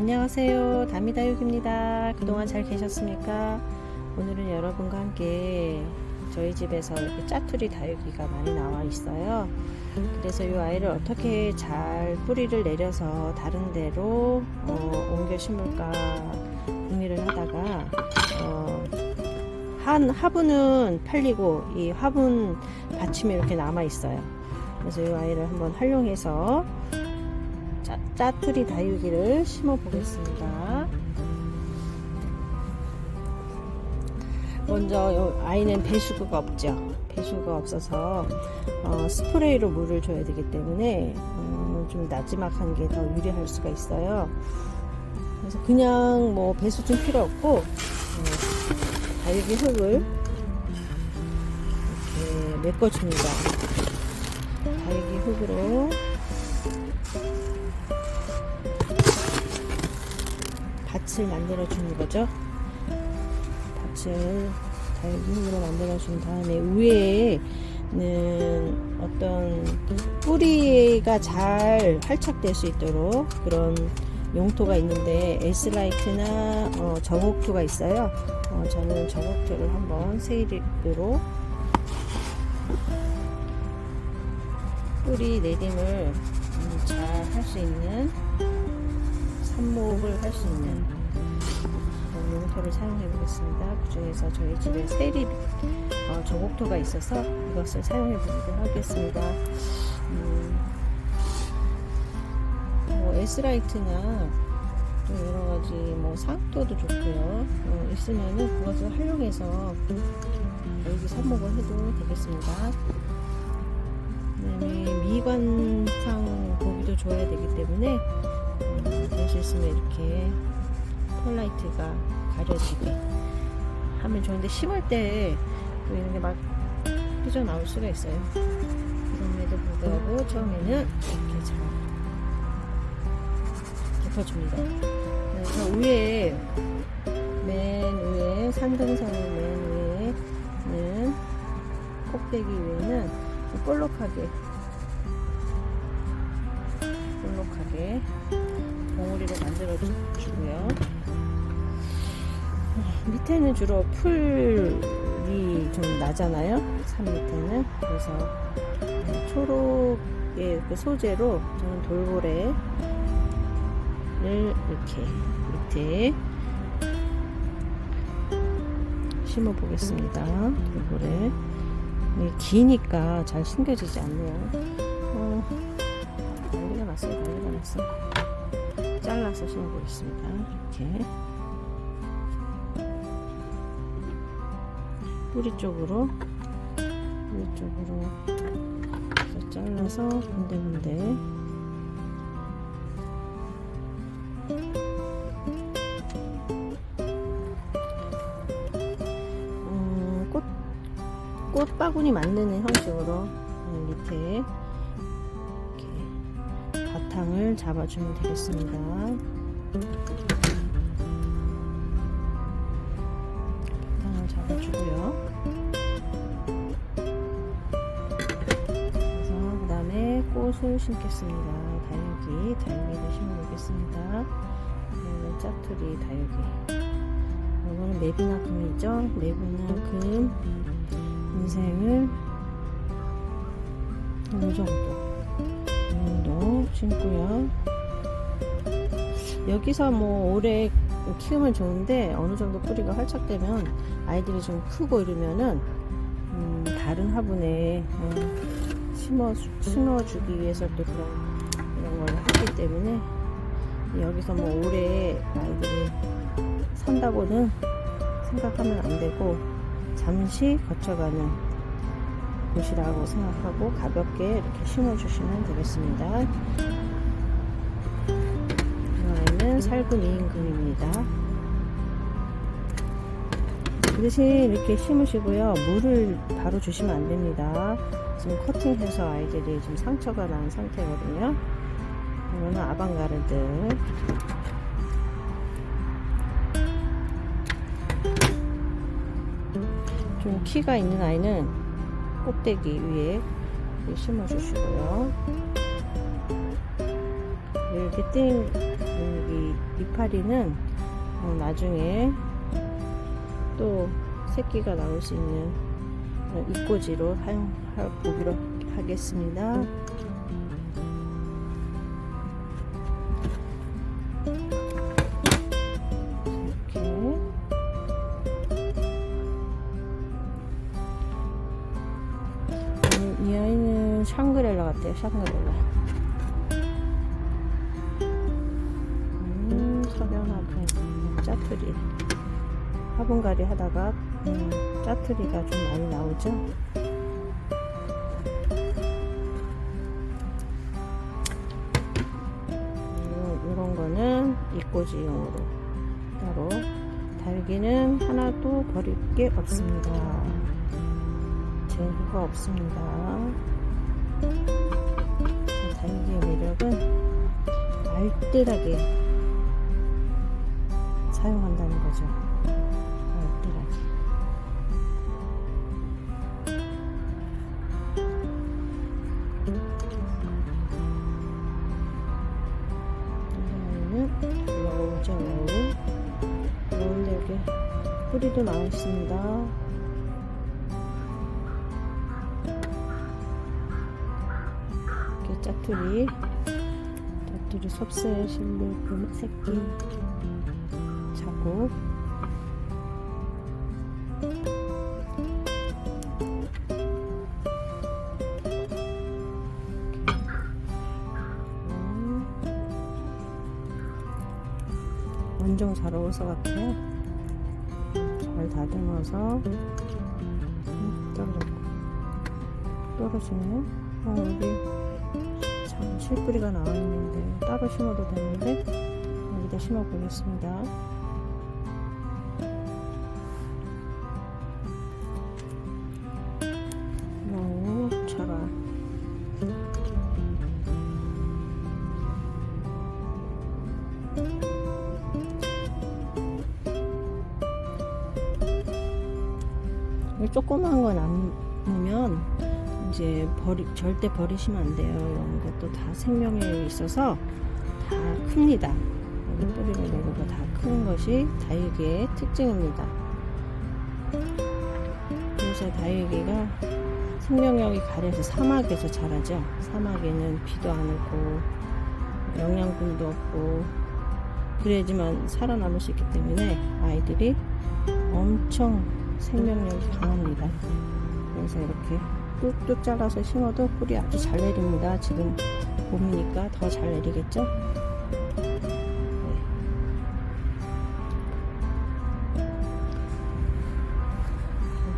안녕하세요. 다미다육입니다. 그동안 잘 계셨습니까? 오늘은 여러분과 함께 저희 집에서 이렇게 짜투리 다육이가 많이 나와 있어요. 그래서 이 아이를 어떻게 잘 뿌리를 내려서 다른 데로 어, 옮겨 심을까 고민을 하다가 어, 한 화분은 팔리고 이 화분 받침이 이렇게 남아 있어요. 그래서 이 아이를 한번 활용해서 짜, 짜투리 다육이를 심어 보겠습니다. 먼저 요 아이는 배수구가 없죠. 배수구가 없어서 어, 스프레이로 물을 줘야 되기 때문에 어, 좀 나지막한 게 더 유리할 수가 있어요. 그래서 그냥 뭐 배수 좀 필요 없고 어, 다육이 흙을 이렇게 메꿔줍니다. 다육이 흙으로 밭을 만들어 주는 거죠. 밭을 다육이 흙으로 만들어 준 다음에 위에는 어떤 뿌리가 잘 활착될 수 있도록 그런 용토가 있는데 에스라이트나 어, 정옥토가 있어요. 어, 저는 정옥토를 한번 세일으로 뿌리 내림을 음, 잘할 수 있는 삽목을 할 수 있는 용토를 사용해 보겠습니다. 그 중에서 저희 집에 세립 어, 정옥토가 있어서 이것을 사용해 보도록 하겠습니다. 음, 뭐 에스라이트나 또 여러 가지 뭐 상토도 좋고요. 어, 있으면은 그것을 활용해서 여기 삽목을 해도 되겠습니다. 그다음에 미관상 보기도 줘야 되기 때문에 음, 될수 있으면 이렇게 펄라이트가 가려지게 하면 좋은데 심을 때 또 이런 게 막 삐져나올 수가 있어요. 그럼에도 불구하고 처음에는 이렇게 잘 덮어줍니다. 그래서 위에 맨 위에 산등성의 맨 위에는 꼭대기 위에는 볼록하게 볼록하게 봉우리로 만들어 주고요. 밑에는 주로 풀이 좀 나잖아요. 산 밑에는 그래서 초록의 그 소재로 저는 돌고래를 이렇게 밑에 심어 보겠습니다. 돌고래. 기니까 잘 숨겨지지 않네요. 어, 난리가 났어요. 난리가 났어. 잘라서 심어 보겠습니다. 이렇게. 뿌리 쪽으로, 뿌리 쪽으로 잘라서 군데군데. 음, 꽃 꽃바구니 만드는 형식으로 밑에 이렇게 바탕을 잡아주면 되겠습니다. 잡아주고요. 그래서 그 다음에 꽃을 심겠습니다. 다육이, 다육이를 심어보겠습니다. 이거는 짜투리 다육이. 이거는 매비나 금이죠. 매비나 금. 인생을 어느 정도 이 정도 심고요 여기서 뭐 오래 키우면 좋은데 어느 정도 뿌리가 활착되면 아이들이 좀 크고 이러면은 음, 다른 화분에 음, 심어 심어주기 위해서 또 그런 이런 걸 하기 때문에 여기서 뭐 오래 아이들이 산다고는 생각하면 안 되고 잠시 거쳐가는 곳이라고 생각하고 가볍게 이렇게 심어주시면 되겠습니다. 살금 2인금입니다. 그 대신 이렇게 심으시고요. 물을 바로 주시면 안 됩니다. 지금 커팅해서 아이들이 좀 상처가 난 상태거든요. 이거는 아방가르드. 좀 키가 있는 아이는 꼭대기 위에 심어 주시고요. 여기 띵 여기 이파리는 어, 나중에 또 새끼가 나올 수 있는 입꼬지로 사용해 보기로 하겠습니다. 음, 이 아이는 샹그렐라 같아요. 샹그렐라. 석연화분 짜투리. 화분갈이 하다가 음, 짜투리가 좀 많이 나오죠. 음, 이런 거는 입꼬지용으로 따로 달기는 하나도 버릴 게 없습니다. 재고가 없습니다. 달기의 매력은 알뜰하게 사용한다는 거죠. 알뜰하게. 이번에는 러우죠, 러우. 러우인데 여기 뿌리도 나와 있습니다. 이렇게 짜투리 짜투리 섭세 실리금 새끼 자국 음. 완전 잘 어울서 같아요 잘 다듬어서. 음, 떨어졌고. 떨어지네. 어, 여기 참 실뿌리가 나와 있는데 따로 심어도 되는데 여기다 심어 보겠습니다. 조그만 건 아니면 이제 버리, 절대 버리시면 안 돼요. 이런 것도 다 생명력이 있어서 다 큽니다. 여기 뿌리를 내리고 다 크는 것이 다육이의 특징입니다. 그래서 다육이가 생명력이 가려서 사막에서 자라죠. 사막에는 비도 안 오고 영양분도 없고 그래야지만 살아남을 수 있기 때문에 아이들이 엄청 생명력이 강합니다. 그래서 이렇게 뚝뚝 잘라서 심어도 뿌리 아주 잘 내립니다. 지금 봄이니까 더 잘 내리겠죠? 네.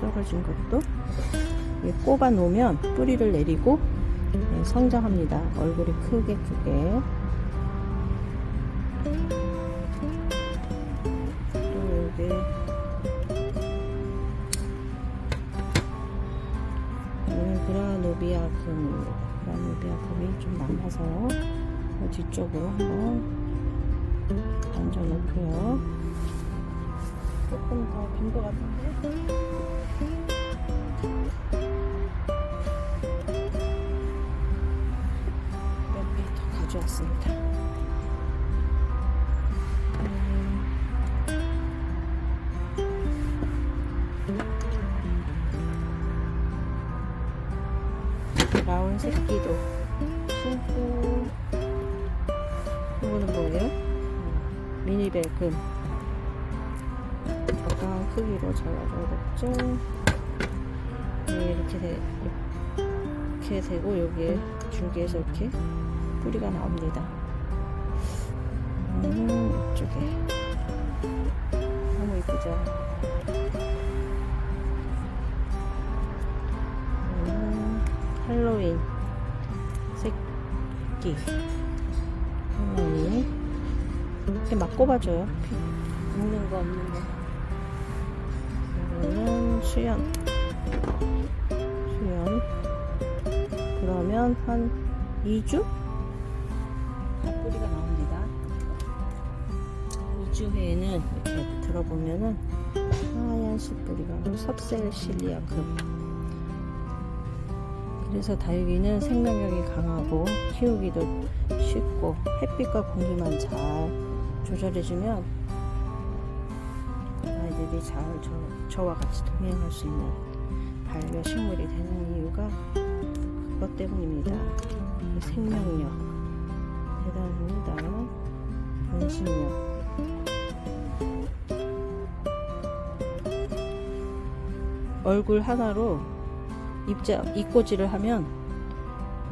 떨어진 것도 꼽아 놓으면 뿌리를 내리고 네, 성장합니다. 얼굴이 크게 크게. 그 뒤쪽으로 한번 얹어 놓고요. 조금 더빈것 같은데. 몇개더 가져왔습니다. 그 1금 적당한 크기로 잘라줘야겠죠 네, 이렇게 되, 이렇게 되고 여기에 줄기에서 이렇게 뿌리가 나옵니다. 음, 이쪽에. 너무 이쁘죠? 음, 할로윈. 새끼. 이렇게 막 꼽아줘요 있는 거 없는 거. 이거는 수연 수연 그러면 한 2주? 뿌리가 나옵니다. 2주 후에는 이렇게 들어보면은 하얀 씨뿌리가 섭셀실리아금. 그래서 다육이는 생명력이 강하고 키우기도 쉽고 햇빛과 공기만 잘 조절해주면 아이들이 잘 저, 저와 같이 동행할 수 있는 반려 식물이 되는 이유가 그것 때문입니다. 이 생명력 대단합니다. 번식력 얼굴 하나로 입자, 입꼬지를 하면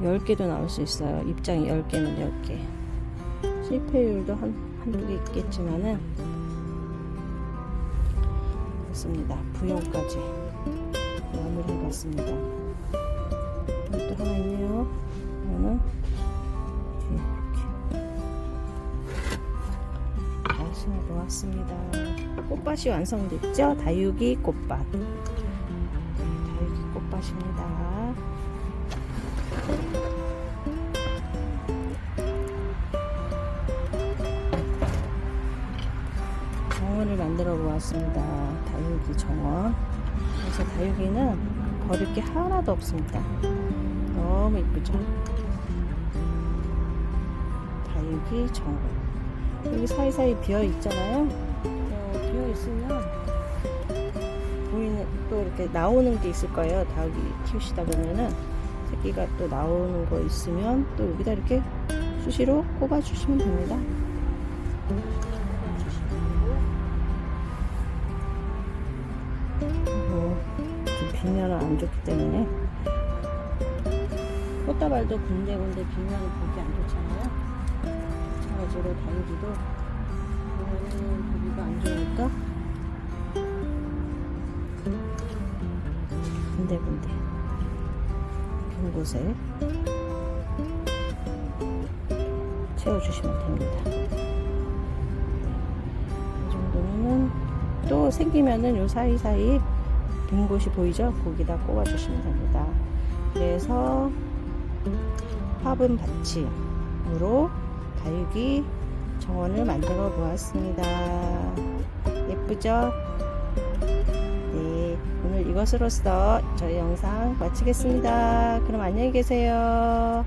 10개도 나올 수 있어요. 입장이 10개면 10개. 실패율도 한, 개 있겠지만은, 그렇습니다. 부용까지 마무리 해봤습니다. 여기 또 하나 있네요. 이거는 이렇게. 잘 심어 놓았습니다. 꽃밭이 완성됐죠? 다육이 꽃밭. 다육이 꽃밭입니다. 보았습니다. 다육이 정원. 그래서 다육이는 버릴 게 하나도 없습니다. 너무 이쁘죠? 다육이 정원. 여기 사이사이 비어 있잖아요. 어, 비어 있으면 보이는 또 이렇게 나오는 게 있을 거예요. 닭이 키우시다 보면은 새끼가 또 나오는 거 있으면 또 여기다 이렇게 수시로 꼽아 주시면 됩니다. 안 좋기 때문에 꽃다발도 군데군데 비면은 보기 안 좋잖아요. 마찬가지로 다육이도 비면은 보기가 안 좋으니까 군데군데 빈 곳에 채워주시면 됩니다. 이 정도면은 또 생기면은 요 사이사이 빈 곳이 보이죠? 거기다 꼽아주시면 됩니다. 그래서 화분 받침으로 다육이 정원을 만들어 보았습니다. 예쁘죠? 네, 오늘 이것으로써 저희 영상 마치겠습니다. 그럼 안녕히 계세요.